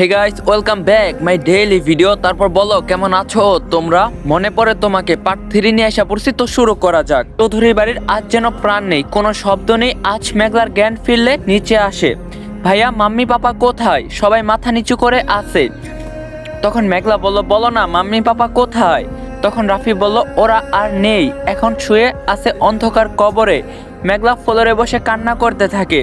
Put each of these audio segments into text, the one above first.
Hey guys welcome back my daily video তারপর বলো, কেমন আছো তোমরা? মনে পড়ে তোমাকে পার্ট থ্রি নিয়ে আসা পড়ছি তো শুরু করা যাক। চৌধুরী বাড়ির আজ যেন প্রাণ নেই, কোনো শব্দ নেই, আজ মেঘলার জ্ঞান ফিরলে নিচে আসে। ভাইয়া, মাম্মি, পাপা কোথায়? সবাই মাথা নিচু করে আছে। তখন মেঘলা বলল, বলো না, মাম্মি, পাপা কোথায়? তখন রাফি বলল, ওরা আর নেই, এখন শুয়ে আছে অন্ধকার কবরে। মেঘলা ফ্লোরে বসে কান্না করতে থাকে।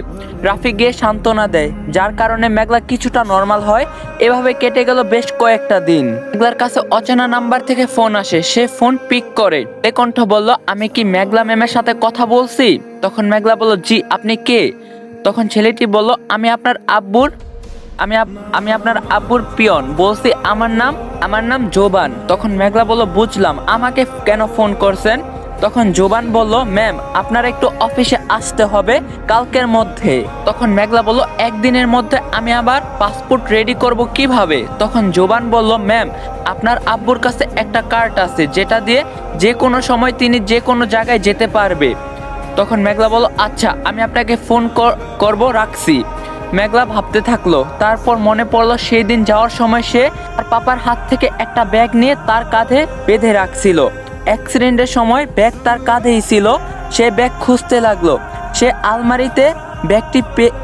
রাফি গিয়ে সান্ত্বনা দেয়, যার কারণে মেঘলা কিছুটা নর্মাল হয়। এভাবে কেটে গেল বেশ কয়েকটা দিন। মেঘলার কাছে অচেনা নাম্বার থেকে ফোন আসে, সে ফোন পিক করে। এ কণ্ঠ বলল, আমি কি মেঘলা ম্যামের সাথে কথা বলছি? তখন মেঘলা বলল, জি, আপনি কে? তখন ছেলেটি বলল, আমি আপনার আব্বুর, আমি আমি আপনার আব্বুর পিয়ন, বলছি আমার নাম আমার নাম জোবান। তখন মেঘলা বলল, বুঝলাম, আমাকে কেন ফোন করছেন? তখন জোবান বলল, ম্যাম, আপনার একটু অফিসে আসতে হবে কালকের মধ্যে। তখন মেঘলা বলল, একদিনের মধ্যে আমি আবার পাসপোর্ট রেডি করব কীভাবে? তখন জোবান বলল, ম্যাম, আপনার আব্বুর কাছে একটা কার্ড আছে, যেটা দিয়ে যে কোনো সময় তিনি যে কোনো জায়গায় যেতে পারবে। তখন মেঘলা বলল আচ্ছা আমি আপনাকে ফোন কর- করব, রাখছি। মেঘলা ভাবতে থাকল, তারপর মনে পড়ল সেই দিন যাওয়ার সময় সে তার পাপার হাত থেকে একটা ব্যাগ নিয়ে তার কাঁধে বেঁধে রাখছিল। অ্যাক্সিডেন্টের সময় ব্যাগ তার কাঁধেই ছিল। সে ব্যাগ খুঁজতে লাগল। সে আলমারিতে ব্যাগটি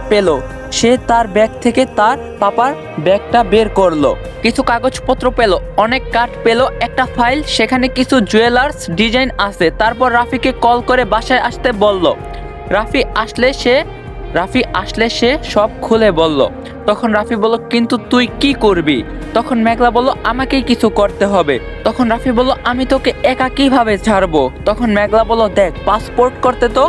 পেল। সে তার ব্যাগ থেকে তার পাপার ব্যাগটা বের করল। কিছু কাগজপত্র পেল, অনেক কাঠ পেল, একটা ফাইল, সেখানে কিছু জুয়েলার্স ডিজাইন আছে। তারপর রাফিকে কল করে বাসায় আসতে বলল। রাফি আসলে সে রাফি আসলে সে সব খুলে বলল। তখন রাফি বলল, কিন্তু তুই কি করবি? তখন মেঘলা বলল, আমাকেই কিছু করতে হবে। তখন রাফি বলল, আমি তোকে একা কীভাবে ছাড়বো? তখন মেঘলা বলল, দেখ, পাসপোর্ট করতে তো,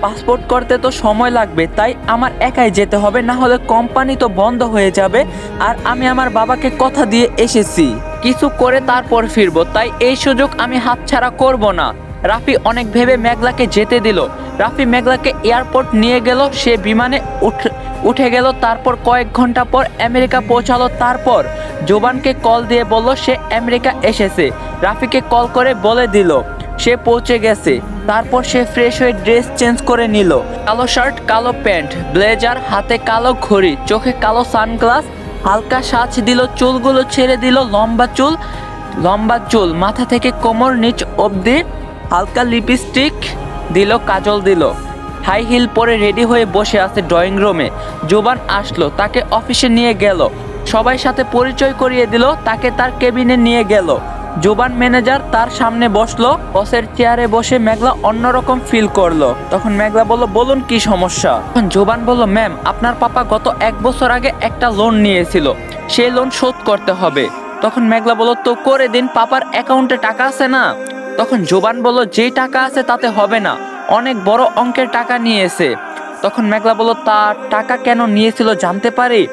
পাসপোর্ট করতে তো সময় লাগবে, তাই আমার একাই যেতে হবে না হলে কোম্পানি তো বন্ধ হয়ে যাবে, আর আমি আমার বাবাকে কথা দিয়ে এসেছি। কিছু করে তারপর ফিরবো, তাই এই সুযোগ আমি হাতছাড়া করব না। রাফি অনেক ভেবে মেঘলাকে যেতে দিল। রাফি মেঘলাকে এয়ারপোর্ট নিয়ে গেল, সে বিমানে উঠ, উঠে গেল, তারপর কয়েক ঘণ্টা পর আমেরিকা পৌঁছালো, তারপর জোবানকে কল দিয়ে বলল, সে আমেরিকা এসেছে। রাফিকে কল করে বলে দিল, সে পৌঁছে গেছে। তারপর সে ফ্রেশ হয়ে ড্রেস চেঞ্জ করে নিল। কালো শার্ট, কালো প্যান্ট, ব্লেজার, হাতে কালো ঘড়ি, চোখে কালো সানগ্লাস, হালকা সাজ দিল, চুলগুলো ছেড়ে দিল লম্বা চুল লম্বা চুল, মাথা থেকে কোমর নিচ অবধি। হালকা লিপস্টিক দিল, কাজল দিল। হাই হিল পরে রেডি হয়ে বসে আছে ড্রয়িং রুমে। জোবান আসলো, তাকে অফিসে নিয়ে গেল। সবাই সাথে পরিচয় করিয়ে দিল, তাকে তার কেবিনে নিয়ে গেল। জোবান ম্যানেজার তার সামনে বসল, বসের চেয়ারে বসে মেঘলা অন্যরকম ফিল করল। তখন মেঘলা বলল, বলুন কি সমস্যা? তখন জোবান বলল, ম্যাম, আপনার পাপা গত এক বছর আগে একটা লোন নিয়েছিল। সেই লোন শোধ করতে হবে। তখন মেঘলা বলল, তো করে দিন, পাপার অ্যাকাউন্টে টাকা আছে না? তখন জোবান বলল যে টাকা আছে তাতে হবে না। অনেক বড় অঙ্কের টাকা নিয়েছে। তখন মেঘলা বলল তা টাকা কেন নিয়েছিল জানতে পারি?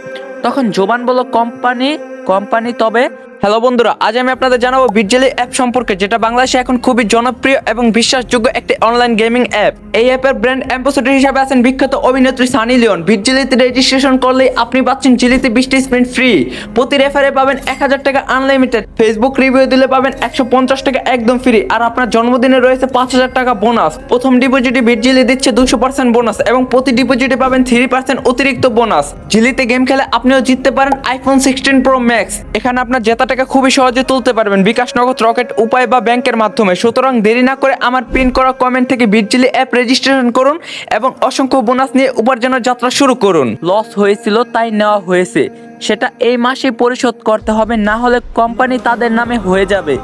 তখন জোবান বলল, কোম্পানি কোম্পানি তবে হ্যালো বন্ধুরা, আজ আমি আপনাদের জানাব বিটজেলি অ্যাপ সম্পর্কে, যেটা বাংলাদেশে এখন খুবই জনপ্রিয় এবং বিশ্বাসযোগ্য একটি অনলাইন গেমিং অ্যাপ এই অ্যাপের ব্র্যান্ড অ্যাম্বাসেডর হিসেবে আছেন বিখ্যাত অভিনেত্রী সানি লিওন। বিটজেলিতে রেজিস্ট্রেশন করলেই আপনি পাচ্ছেন জিলিতে বিশটি স্পিন ফ্রি প্রতি রেফারে পাবেন এক হাজার টাকা আনলিমিটেড ফেসবুক রিভিউ দিলে পাবেন একশো পঞ্চাশ টাকা একদম ফ্রি আর আপনার জন্মদিনে রয়েছে পাঁচ হাজার টাকা বোনাস প্রথম ডিপোজিটে বিটজিলি দিচ্ছে দুশো পার্সেন্ট বোনাস এবং প্রতি ডিপোজিটে পাবেন থ্রি পার্সেন্ট অতিরিক্ত বোনাস জিলিতে গেম খেলে আপনিও জিততে পারেন আইফোন সিক্সটিন প্রো ম্যাক্স এখানে আপনার জেতা টাকা খুবই সহজে তুলতে পারবেন। বিকাশ নগদ, রকেট, উপায় বা ব্যাংকের মাধ্যমে। সুতরাং দেরি না করে আমার পিন করা কমেন্ট থেকে বিটজিলি অ্যাপ রেজিস্ট্রেশন করুন এবং অসংখ্য বোনাস নিয়ে উপার্জনের যাত্রা শুরু করুন। লস হয়েছিল, তাই নেওয়া হয়েছে। সেটা এই মাসেই পরিশোধ করতে হবে, না হলে কোম্পানি তাদের নামে হয়ে যাবে।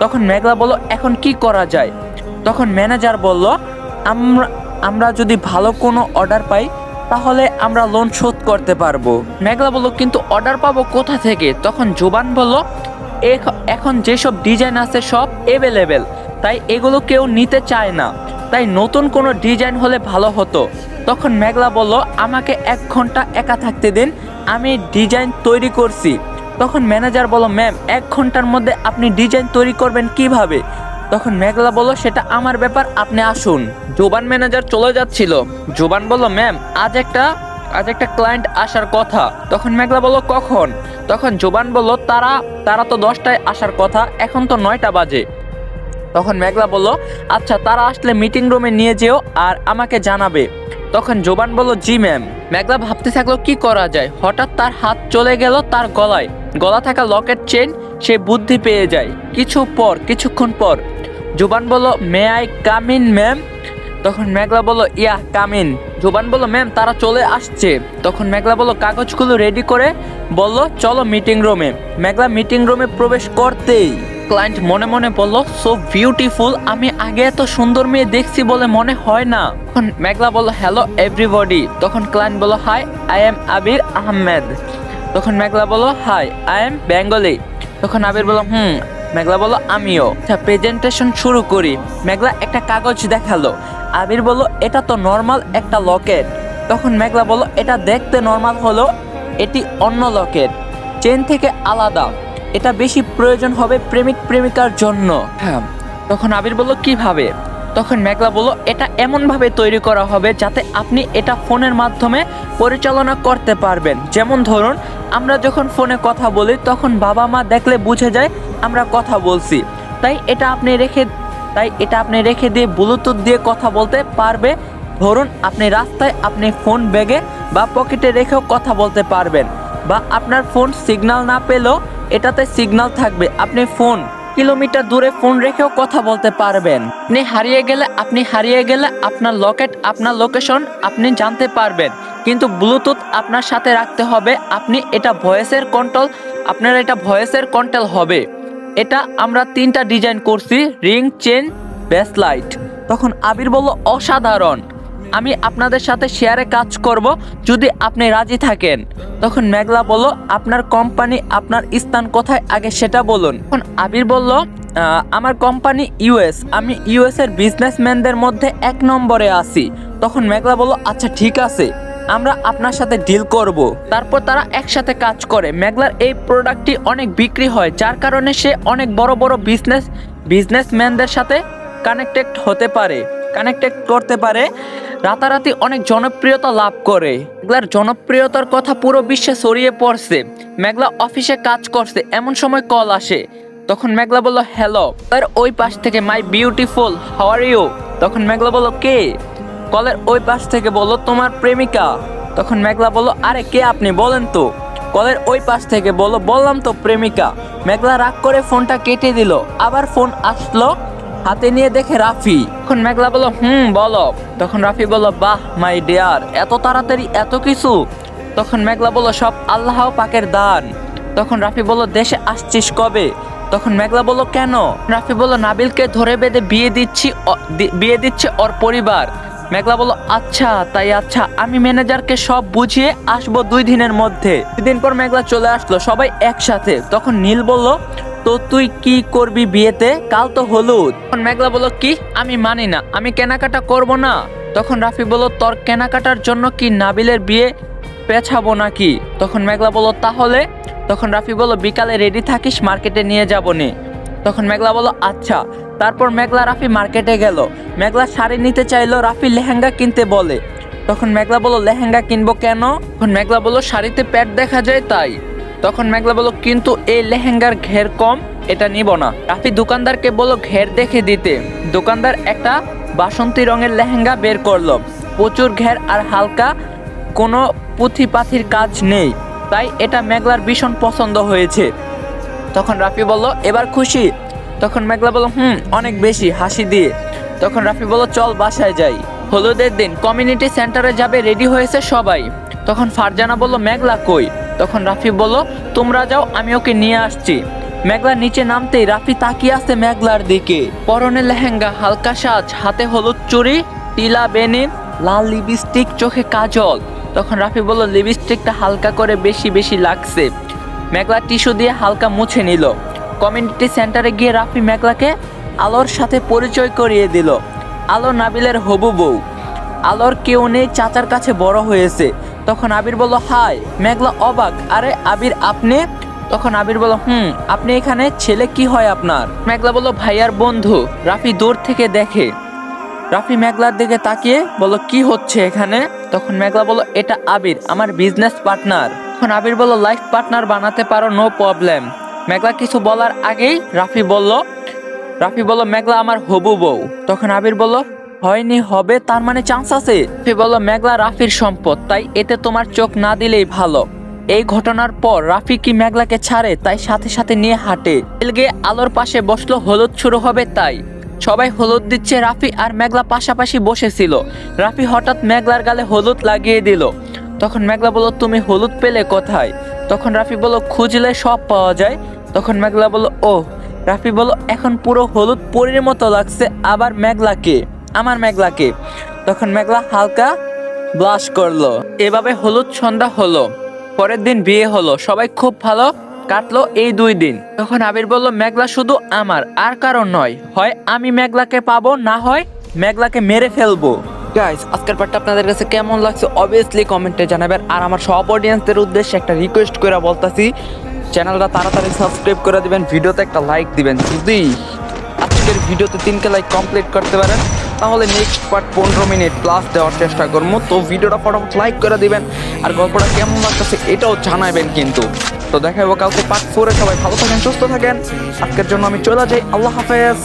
তখন মেঘলা বলল, এখন কি করা যায়? তখন ম্যানেজার বলল, আমরা আমরা যদি ভালো কোনো অর্ডার পাই তাহলে আমরা লোন শোধ করতে পারব। মেঘলা বলল, কিন্তু অর্ডার পাবো কোথা থেকে? তখন জোবান বলল, "এখ- এখন যেসব ডিজাইন আছে সব অ্যাভেলেবেল তাই এগুলো কেউ নিতে চায় না। তাই নতুন কোনো ডিজাইন হলে ভালো হতো। তখন মেঘলা বলল, আমাকে এক ঘণ্টা একা থাকতে দিন, আমি ডিজাইন তৈরি করছি। তখন ম্যানেজার বলল ম্যাম এক ঘণ্টার মধ্যে আপনি ডিজাইন তৈরি করবেন কীভাবে? তখন মেঘলা বলল, সেটা আমার ব্যাপার, আপনি আসুন। জোবান ম্যানেজার চলে যাচ্ছিল। জোবান বলল, ম্যাম, আজ একটা আজ একটা ক্লায়েন্ট আসার কথা। তখন মেঘলা বলল, কখন? তখন জোবান বলল, তারা তারা তো দশটায় আসার কথা, এখন তো নয়টা বাজে। তখন মেঘলা বলল আচ্ছা তারা আসলে মিটিং রুমে নিয়ে যেও আর আমাকে জানাবে। তখন জোবান বলল, জি, ম্যাম। মেঘলা ভাবতে থাকল, কি করা যায়? হঠাৎ তার হাত চলে গেল তার গলায়। গলা থাকা লকেট চেন সে বুদ্ধি পেয়ে যায়। কিছু পর, কিছুক্ষণ পর, জোবান বলল মে আই কামিন ম্যাম তখন মেঘলা বলল ইয়া কামিন জোবান বলল ম্যাম তারা চলে আসছে। তখন মেঘলা বলল, কাগজগুলো রেডি করে বলল, চলো মিটিং রুমে মেঘলা মিটিং রুমে প্রবেশ করতেই ক্লায়েন্ট মনে মনে বলল সো বিউটিফুল আমি আগে এত সুন্দর মেয়ে দেখছি বলে মনে হয় না। তখন মেঘলা বলল হ্যালো এভরিবডি তখন ক্লায়েন্ট বলল hi I am Abir Ahmed তখন মেঘলা বলল হাই আই এম বেঙ্গলি তখন আবির বলল হুম, মেঘলা বলল, আমিও। আচ্ছা প্রেজেন্টেশন শুরু করি। মেঘলা একটা কাগজ দেখাল। আবির বলল, এটা তো নর্মাল একটা লকেট তখন মেঘলা বলল, এটা দেখতে নর্মাল হলো, এটি অন্য লকেট চেন থেকে আলাদা। এটা বেশি প্রয়োজন হবে প্রেমিক প্রেমিকার জন্য। হ্যাঁ তখন আবির বলল, কীভাবে? তখন মেঘলা বলল, এটা এমনভাবে তৈরি করা হবে যাতে আপনি এটা ফোনের মাধ্যমে পরিচালনা করতে পারবেন। যেমন ধরুন, আমরা যখন ফোনে কথা বলি, তখন বাবা মা দেখলে বুঝে যায় আমরা কথা বলছি। তাই এটা আপনি রেখে, তাই এটা আপনি রেখে দিয়ে ব্লুটুথ দিয়ে কথা বলতে পারবে। ধরুন, আপনি রাস্তায় আপনি ফোন ব্যাগে বা পকেটে রেখেও কথা বলতে পারবেন। বা আপনার ফোন সিগন্যাল না পেলেও এটাতে সিগন্যাল থাকবে। আপনি ফোন কিলোমিটার দূরে ফোন রেখেও কথা বলতে পারবেন। আপনি হারিয়ে গেলে আপনি হারিয়ে গেলে আপনার লকেট, আপনার লোকেশন আপনি জানতে পারবেন। কিন্তু ব্লুটুথ আপনার সাথে রাখতে হবে, আপনি এটা ভয়েসের কন্ট্রোল আপনার এটা ভয়েসের কন্ট্রোল হবে। এটা আমরা তিনটা ডিজাইন করছি রিং চেন বেস লাইট তখন আবির বলল, অসাধারণ। আমি আপনাদের সাথে শেয়ারে কাজ করব, যদি আপনি রাজি থাকেন। তখন মেঘলা বলল, আপনার কোম্পানি আপনার স্থান কোথায়? আগে সেটা বলুন। তখন আবির বলল আমার কোম্পানি ইউএস আমি ইউএস এর বিজনেসম্যানদের মধ্যে এক নম্বরে আছি। তখন মেঘলা বলল আচ্ছা ঠিক আছে, আমরা আপনার সাথে ডিল করব। তারপর তারা একসাথে কাজ করে। মেঘলার এই প্রোডাক্টটি অনেক বিক্রি হয়, যার কারণে সে অনেক বড় বড় বিজনেস বিজনেসম্যানদের সাথে কানেক্টেড হতে পারে কানেক্টেড করতে পারে। রাতারাতি অনেক জনপ্রিয়তা লাভ করে। মেঘলার জনপ্রিয়তার কথা পুরো বিশ্বে ছড়িয়ে পড়ছে। মেঘলা অফিসে কাজ করছে, এমন সময় কল আসে। তখন মেঘলা বলল হ্যালো তার ওই পাশ থেকে মাই বিউটিফুল হাওয়ার ইউ তখন মেঘলা বলল, কে? কলের ওই পাশ থেকে বলল, তোমার প্রেমিকা। তখন মেঘলা বলল, আরে, কে আপনি? বলেন তো। কলের ওই পাশ থেকে বলল, বললাম তো, প্রেমিকা। মেঘলা রাগ করে ফোনটা কেটে দিল। আবার ফোন আসলো হাতে নিয়ে দেখে রাফি। তখন মেঘলা বলল, হুম, বলো। তখন রাফি বলল, বাহ, মাই ডিয়ার, এত তাড়াতাড়ি এত কিছু? তখন মেঘলা বলল, সব আল্লাহ পাকের দান। তখন রাফি বলল, দেশে আসছিস কবে? তখন মেঘলা বলল, কেন? রাফি বলল, নাবিলকে ধরে বেঁধে বিয়ে দিচ্ছি বিয়ে দিচ্ছে ওর পরিবার। মেঘলা বলল আচ্ছা তাই আচ্ছা আমি ম্যানেজারকে সব বুঝিয়ে আসব দুই দিনের মধ্যে। দুই দিন পর মেঘলা চলে আসলো, সবাই একসাথে। তখন নীল বলল তো তুই কি করবি বিয়েতে? কাল তো হলুদ। তখন মেঘলা বলল, কি? আমি মানি না। আমি কেনাকাটা করব না। তখন রাফি বলল, তোর কেনাকাটার জন্য কি নাবিলের বিয়ে পেছাবো নাকি? তখন মেঘলা বলল, তাহলে? তখন রাফি বলল, বিকালে রেডি থাকিস, মার্কেটে নিয়ে যাব নে। তখন মেঘলা বলল আচ্ছা। তারপর মেঘলা, রাফি মার্কেটে গেল। মেঘলা শাড়ি নিতে চাইলো, রাফি লেহেঙ্গা কিনতে বলে। তখন মেঘলা বলল, লেহেঙ্গা কিনবো কেন? তখন মেঘলা বলল, শাড়িতে প্যাট দেখা যায় তাই। তখন মেঘলা বলল, কিন্তু এই লেহেঙ্গার ঘের কম, এটা নিব না। রাফি দোকানদারকে বলল, ঘের দেখে দিতে। দোকানদার একটা বাসন্তী রঙের লেহেঙ্গা বের করল। প্রচুর ঘের আর হালকা কোনো পুঁথি পাথির কাজ নেই, তাই এটা মেঘলার ভীষণ পছন্দ হয়েছে। তখন রাফি বলল, এবার খুশি? তখন মেঘলা বলল, হুম, অনেক বেশি, হাসি দিয়ে। তখন রাফি বলল, চল বাসায় যাই। হলুদের দিন, কমিউনিটি সেন্টারে যাবে, রেডি হয়েছে সবাই। তখন ফারজানা বলল, মেঘলা কই? তখন রাফি বলল, তোমরা যাও, আমি ওকে নিয়ে আসছি। মেঘলা নিচে নামতেই রাফি তাকিয়ে আছে মেঘলার দিকে। পরনে লেহেঙ্গা, হালকা সাজ, হাতে হলুদ চুরি টিলা বেনিন, লাল লিপস্টিক, চোখে কাজল। তখন রাফি বলল, লিপস্টিকটা হালকা করে বেশি বেশি লাগছে। মেঘলা টিস্যু দিয়ে হালকা মুছে নিল। কমিউনিটি সেন্টারে গিয়ে রাফি মেঘলাকে আলোর সাথে পরিচয় করিয়ে দিল। আলো নাবিলের হবু বউ। আলোর কেউ নেই, চাচার কাছে বড় হয়েছে। তখন আবির বলল, হাই, মেঘলা অবাক। আরে আবির, আপনি? তখন আবির বলল, হুম, আপনি এখানে? ছেলে কি হয় আপনার? মেঘলা বলল ভাইয়ার বন্ধু, রাফি দূর থেকে দেখে। রাফি মেঘলার দিকে তাকিয়ে বলল, কি হচ্ছে এখানে? তখন মেঘলা বলল, এটা আবির, আমার বিজনেস পার্টনার তখন আবির বলল লাইফ পার্টনার বানাতে পারো নো প্রবলেম মেঘলা কিছু বলার আগেই রাফি বলল রাফি বলল, মেঘলা আমার হবু বউ। তখন আবির বলল হয়নি, হবে, তার মানে চান্স আছে। সে বলল, মেঘলা রাফির সম্পদ, তাই এতে তোমার চোখ না দিলেই ভালো। এই ঘটনার পর রাফি কি মেঘলাকে ছাড়ে, তাই সাথে সাথে নিয়ে হাঁটে। এলগে আলোর পাশে বসল, হলুদ শুরু হবে তাই। সবাই হলুদ দিচ্ছে, রাফি আর মেঘলা পাশাপাশি বসেছিল। রাফি হঠাৎ মেঘলার গালে হলুদ লাগিয়ে দিল। তখন মেঘলা বলল, তুমি হলুদ পেলে কোথায়? তখন রাফি বলল, খুঁজলে সব পাওয়া যায়। তখন মেঘলা বলল ও রাফি বলল, এখন পুরো হলুদ পরির মতো লাগছে, আবার মেঘলাকে। আমার মেঘলাকে। তখন মেঘলা হালকা ব্লাশ করল। এভাবে হলুদ সন্ধ্যা হলো, পরের দিন বিয়ে হলো, সবাই খুব ভালো কাটলো এই দুই দিন। তখন আবির বলল, মেঘলা শুধু আমার, আর কারণ নয়। হয় আমি মেঘলাকে পাবো, না হয় মেঘলাকে মেরে ফেলব। গাইস আজকের পার্টটা আপনাদের কাছে কেমন লাগছে অবভিয়াসলি কমেন্টে জানাবেন। আর আমার সব অডিয়েন্সদের উদ্দেশ্যে একটা রিকোয়েস্ট করে বলতাছি চ্যানেলটা তাড়াতাড়ি সাবস্ক্রাইব করে দিবেন, ভিডিওতে একটা লাইক দিবেন, যদি আজকের ভিডিওতে তিনটে লাইক কমপ্লিট করতে পারেন তাহলে নেক্সট পার্ট পনেরো মিনিট প্লাস দেওয়ার চেষ্টা করব। তো ভিডিওটা ফটাফট লাইক করে দিবেন আর গল্পটা কেমন লাগতেছে এটাও জানাবেন কিন্তু। তো দেখা যাব কাউকে পার্ট ফোরে সবাই ভালো থাকেন, সুস্থ থাকেন। আজকের জন্য আমি চলে যাই। আল্লাহ হাফেজ।